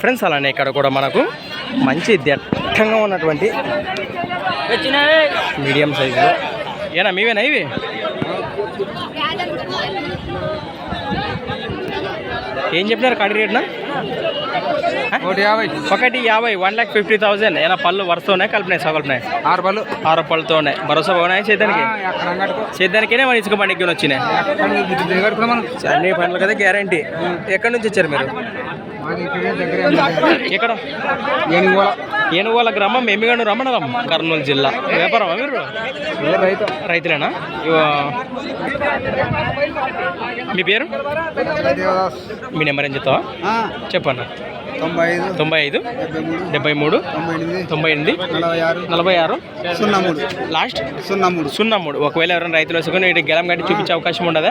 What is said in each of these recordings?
Friends అలానే ఇక్కడ కూడా మనకు మంచి దట్టంగా ఉన్నటువంటి మీడియం సైజులో ఏనా మీవేనా ఇవి? ఏం చెప్పినారు కడి రేట్నా? ఒకటి యాభై. ఒకటి యాభై వన్ ల్యాక్ ఫిఫ్టీ థౌసండ్ ఏనా పళ్ళు వరుస ఉన్నాయి కలిపినాయి సగలిపినాయి ఆరు పళ్ళు. ఆరు పళ్ళతో ఉన్నాయి. భరోసా బాగున్నాయి చేద్దానికి? చేద్దానికేనే మన ఇసుక బండికి వచ్చినాయి. అన్ని పనులు కదా గ్యారంటీ. ఎక్కడి నుంచి వచ్చారు మీరు? ఎక్కడ? ఏనుగోల గ్రామం ఎమ్మిగండు రమణం కర్నూలు జిల్లా. వ్యాపారమా మీరు? రైతు? రైతులేనా? మీ పేరు? మీ నెంబర్ ఏం చెప్తావా? చెప్పండి తొంభై ఐదు తొంభై ఐదు డెబ్బై మూడు. తొంభై ఎనిమిది. నలభై ఆరు. నలభై ఆరు. సున్నా మూడు లాస్ట్? సున్నా మూడు సున్నా మూడు ఒకవేళ ఎవరైనా రైతులు వేసుకొని ఇటు గెలం గట్టి చూపించే అవకాశం ఉండదా?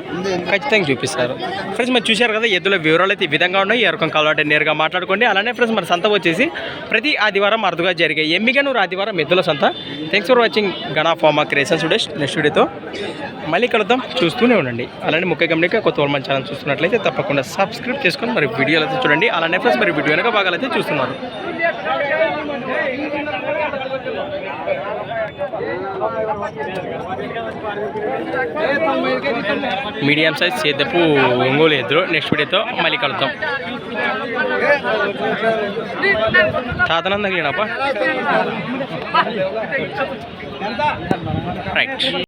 ఖచ్చితంగా చూపిస్తారు. ఫ్రెండ్స్ మరి చూశారు కదా ఎద్దుల వివరాలు అయితే ఈ విధంగా ఉన్నాయి. ఎవరికం కావాలంటే నేరుగా మాట్లాడుకోండి. అలానే ఫ్రెండ్స్ మన సంత వచ్చేసి ప్రతి ఆదివారం అరుదుగా జరిగే ఎమ్మిగను ఆదివారం ఎద్దుల సంత. Thanks for watching Gana pharma creation students next వీడియోతో మళ్ళీ కలుద్దాం. చూస్తూనే ఉండండి. అలానే ముఖ్య గమనిక కొత్త వాళ్ళు మన ఛానల్ చూస్తున్నట్లయితే తప్పకుండా సబ్స్క్రైబ్ చేసుకొని మరి వీడియోలు అయితే చూడండి. అలానే ఫ్రెండ్స్ మరి వీడియో వెనక భాగాలు అయితే చూస్తున్నారు. మీడియం సైజ్ సేదపు ఒంగోలు ఎదురు. నెక్స్ట్ వీడియోతో మళ్ళీ కలుద్దాం. తాతనందగినప్ప రైట్